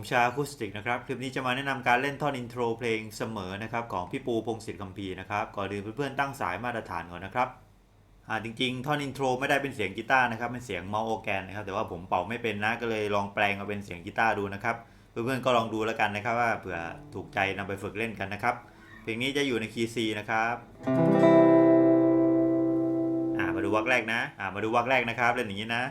ผมชาคูสติกนะครับ คลิปนี้จะมาแนะนำการเล่นท่อนอินโทรเพลงเสมอนะครับของพี่ปูพงศิษฐ์คัมภีนะครับ ก่อนอื่นเพื่อนๆตั้งสายมาตรฐานก่อนนะครับอ่าจริงๆ ท่อนอินโทรไม่ได้เป็นเสียงกีตาร์นะครับเป็นเสียงเมาส์โอแกนนะครับแต่ว่าผมเป่าไม่เป็นนะก็เลยลองแปลงมาเป็นเสียงกีตาร์ดูนะครับ เพื่อนๆก็ลองดูแล้วกันนะครับว่าเผื่อถูกใจนำไปฝึกเล่นกันนะครับ เพลงนี้จะอยู่ในคีย์ซีนะครับอ่ามาดูวรรคแรกนะอ่ามาดูวรรคแรกนะครับเล่นอย่างนี้นะ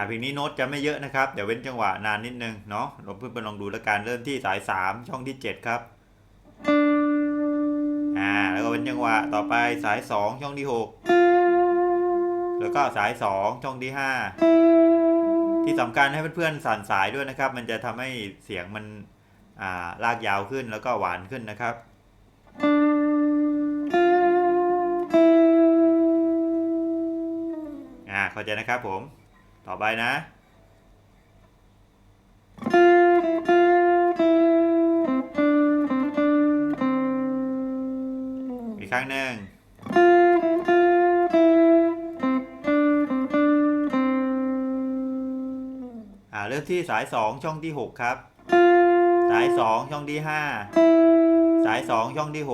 อ่าเพลงนี้โน้ตจะไม่เยอะนะครับ เดี๋ยวเว้นจังหวะนานนิดนึงเนาะเราเพื่อนๆลองดูแล้วกันเริ่มที่สาย 3 ช่องที่ 7 ครับอ่าแล้วก็เว้นจังหวะต่อไปสาย 2 ช่องที่ 6 แล้วก็สาย 2 ช่องที่ 5 ที่สำคัญให้เพื่อนๆสั่นสายด้วยนะครับ มันจะทำให้เสียงมันอ่าลากยาวขึ้นแล้วก็หวานขึ้นนะครับอ่าเข้าใจนะครับผม ต่อไปนะ อีกครั้งหนึ่งอ่าเริ่มที่สาย 2 ช่องที่ 6 ครับ สาย 2 ช่องที่ 5 สาย 2 ช่องที่ 6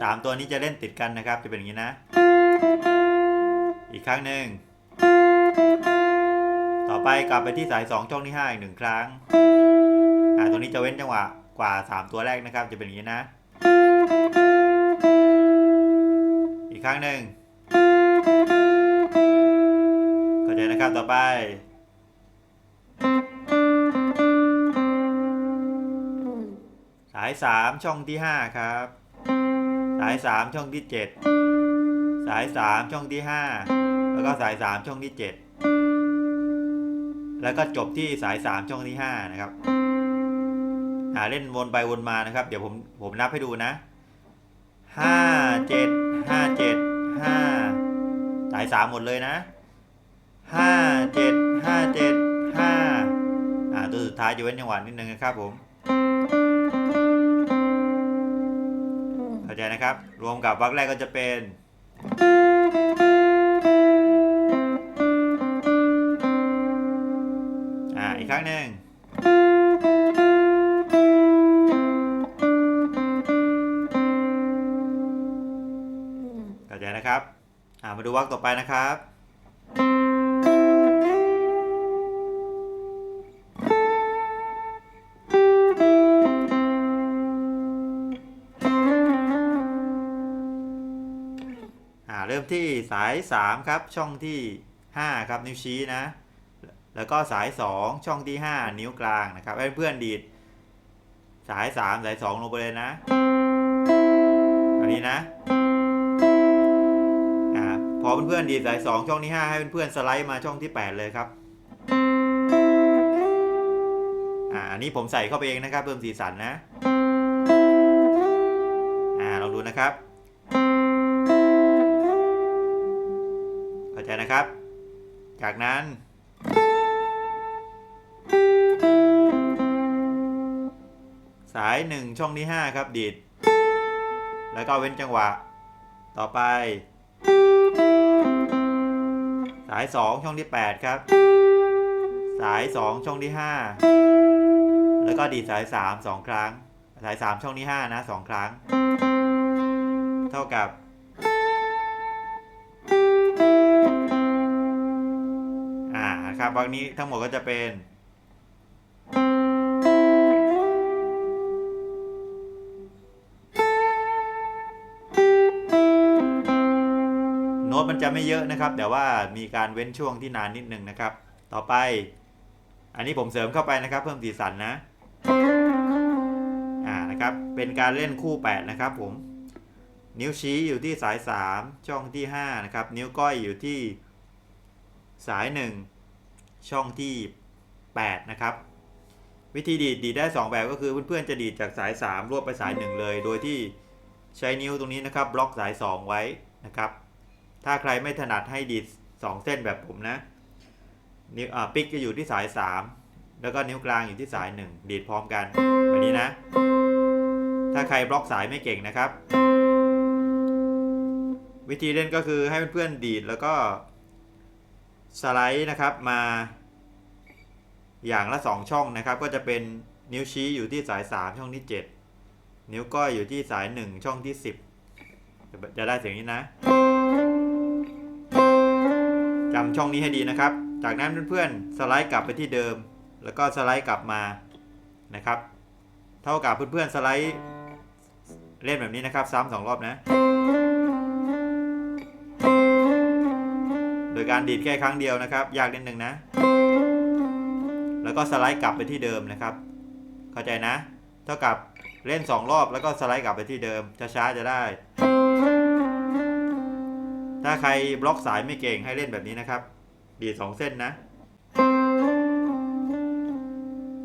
3 ตัวนี้จะเล่นติดกันนะครับ จะเป็นอย่างนี้นะ อีกครั้งหนึ่ง ไปกลับไปที่สาย 2 ช่องที่ 5 อีกหนึ่งครั้ง อ่าตัวนี้จะเว้นจังหวะกว่า 3 ตัวแรกนะครับ จะเป็นอย่างนี้นะ อีกครั้งหนึ่งเข้าใจนะครับต่อไปสาย 3 ช่องที่ 5 ครับ สาย 3 ช่องที่ 7 สาย 3 ช่องที่ 5 แล้วก็สาย 3 ช่องที่ 7 แล้วก็จบที่สาย 3 ช่องที่ 5 นะครับอ่าเล่นวนไปวนมานะครับ เดี๋ยวผมผมนับให้ดูนะห้าเจ็ดห้าเจ็ดห้าสายสามหมดเลยนะห้าเจ็ดห้าเจ็ดห้าอ่าตัวสุดท้ายจะเว้นจังหวะนิดนึงนะครับผมเข้าใจนะครับ รวมกับวรรคแรกก็จะเป็น ครั้งหนึ่งเข้าใจนะครับามาดูวรรคต่อไปนะครับอ่าเริ่มที่สาย 3 ครับ ช่องที่ 5 ครับ นิ้วชี้นะ แล้วก็สาย 2 ช่องที่ 5 นิ้วกลางนะครับให้เพื่อนดีด สาย 3 สาย 2 ลงไปเลยนะอันนี้นะอ่าพอเพื่อนๆดีดสาย 2 ช่องที่ 5 ให้เพื่อนๆสไลด์มาช่องที่ 8 เลยครับอ่าอันนี้ผมใส่เข้าไปเองนะครับเพิ่มสีสันนะอ่าลองดูนะครับเข้าใจนะครับ จากนั้น สาย 1 ช่องที่ 5 ครับดีด แล้วก็เว้นจังหวะ ต่อไป สาย 2 ช่องที่ 8 ครับ สาย 2 ช่องที่ 5 แล้วก็ดีดสาย 3 2 ครั้ง สาย 3 ช่องที่ 5 นะ 2 ครั้ง เท่ากับอ่าครับวรรคนี้ทั้งหมดก็จะเป็น น้ตมันจะไม่เยอะนะครับ แต่ว่ามีการเว้นช่วงที่นานนิดนึงนะครับ ต่อไป อันนี้ผมเสริมเข้าไปนะครับ เพิ่มสีสันนะอ่านะครับ เป็นการเล่นคู่ 8 นะครับผม นิ้วชี้อยู่ที่สาย 3 ช่องที่ 5 นะครับ นิ้วก้อยอยู่ที่สาย 1 ช่องที่ 8 นะครับ วิธีดีดดีดได้ 2 แบบก็คือเพื่อนๆจะดีดจากสาย 3 รวบไปสาย 1 เลย โดยที่ใช้นิ้วตรงนี้นะครับ บล็อกสาย 2 ไว้นะครับ ถ้าใครไม่ถนัดให้ดีด2เส้นแบบผมนะนิ้วอ่าปิกจะอยู่ที่สาย 3 แล้วก็นิ้วกลางอยู่ที่สาย 1 ดีดพร้อมกันแบบนี้นะ ถ้าใครบล็อกสายไม่เก่งนะครับ วิธีเล่นก็คือให้เพื่อนๆดีดแล้วก็สไลด์นะครับมาอย่างละ 2 ช่องนะครับ ก็จะเป็นนิ้วชี้อยู่ที่สาย 3 ช่องที่ 7 นิ้วก้อยอยู่ที่สาย 1 ช่องที่ 10 จะได้เสียงนี้นะ จำช่องนี้ให้ดีนะครับ จากนั้นเพื่อนๆสไลด์กลับไปที่เดิม แล้วก็สไลด์กลับมานะครับ เท่ากับเพื่อนๆสไลด์เล่นแบบนี้นะครับ ซ้ำสองรอบนะ โดยการดีดแค่ครั้งเดียวนะครับ ยากนิดนึงนะ แล้วก็สไลด์กลับไปที่เดิมนะครับ เข้าใจนะ เท่ากับเล่น 2 รอบแล้วก็สไลด์กลับไปที่เดิมช้าๆจะได้ ถ้าใครบล็อกสายไม่เก่งให้เล่นแบบนี้นะครับ ดีสองเส้นนะ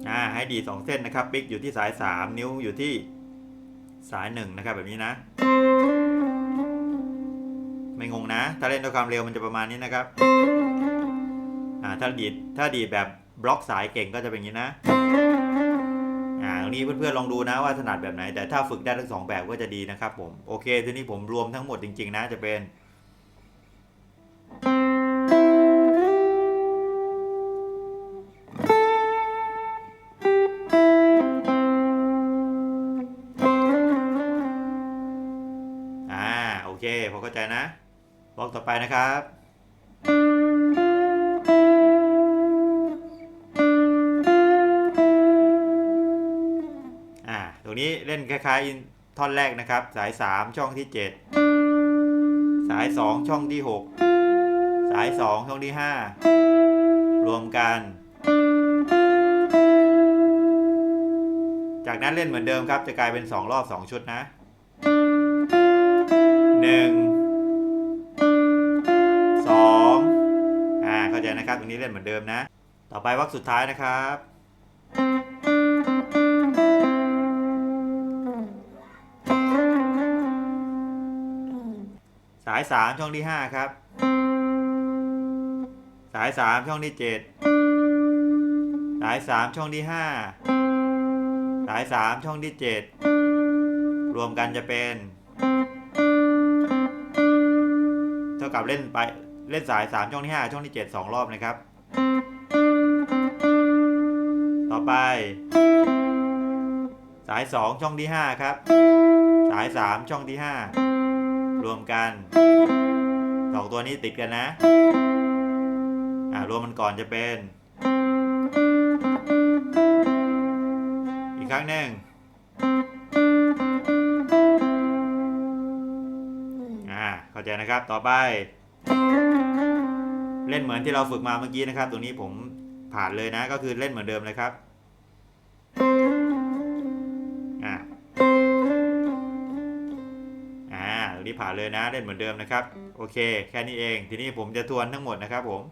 อ่าให้ดีสองเส้นนะครับปิกอยู่ที่สาย 3 นิ้วอยู่ที่สาย 1 นะครับ แบบนี้นะ ไม่งงนะ ถ้าเล่นด้วยความเร็วมันจะประมาณนี้นะครับอ่าถ้าดีดถ้าดีดแบบบล็อกสายเก่งก็จะเป็นอย่างนี้นะอ่าตรงนี้เพื่อนๆลองดูนะว่าถนัดแบบไหน แต่ถ้าฝึกได้ทั้งสองแบบก็จะดีนะครับผมโอเคทีนี้ผมรวมทั้งหมดจริง ๆ นะจะเป็น เคพอเข้าใจนะบล็อกต่อไปนะครับอ่าตรงนี้เล่นคล้ายๆท่อนแรกนะครับ สาย 3 ช่องที่ 7 สาย 2 ช่องที่ 6 สาย 2 ช่องที่ 5 รวมกัน จากนั้นเล่นเหมือนเดิมครับ จะกลายเป็น 2 รอบ 2 ชุดนะ หนึ่งสองอ่าเข้าใจนะครับตรงนี้เล่นเหมือนเดิมนะ ต่อไปวักสุดท้ายนะครับสายสามช่องที่ห้าครับ สายสามช่องที่เจ็ดสายสามช่องที่ห้าสายสามช่องที่เจ็ดรวมกันจะเป็น ท่ากับเล่นไปเล่นสาย 3 ช่องที่ 5 ช่องที่ 7 2 รอบนะครับ ต่อไป สาย 2 ช่องที่ 5 ครับ สาย 3 ช่องที่ 5 รวมกันสองตัวนี้ติดกันนะ อ่ารวมมันก่อนจะเป็น อีกครั้งหนึ่ง เข้าใจนะครับ ต่อไป เล่นเหมือนที่เราฝึกมาเมื่อกี้นะครับ ตรงนี้ผมผ่านเลยนะ ก็คือเล่นเหมือนเดิมเลยครับอ่าอ่าตรงนี้ผ่านเลยนะ เล่นเหมือนเดิมนะครับ โอเค แค่นี้เอง ทีนี้ผมจะทวนทั้งหมดนะครับผม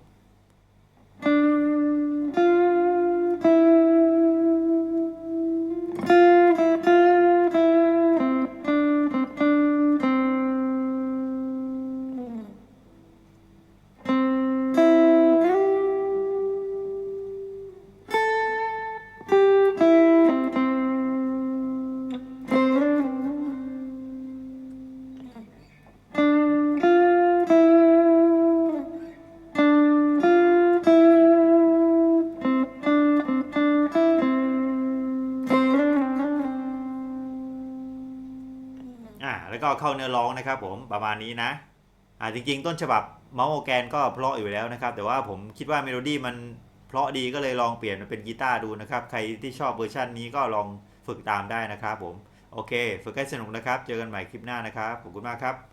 อ่าแล้วก็เข้าเนื้อร้องนะครับผมประมาณนี้นะอ่าจริงๆ ต้นฉบับเมาส์โอแกนก็เพลาะอยู่แล้วนะครับ แต่ว่าผมคิดว่าเมโลดี้มันเพลาะดีก็เลยลองเปลี่ยนมาเป็นกีตาร์ดูนะครับ ใครที่ชอบเวอร์ชันนี้ก็ลองฝึกตามได้นะครับผม โอเค ฝึกให้สนุกนะครับ เจอกันใหม่คลิปหน้านะครับ ขอบคุณมากครับ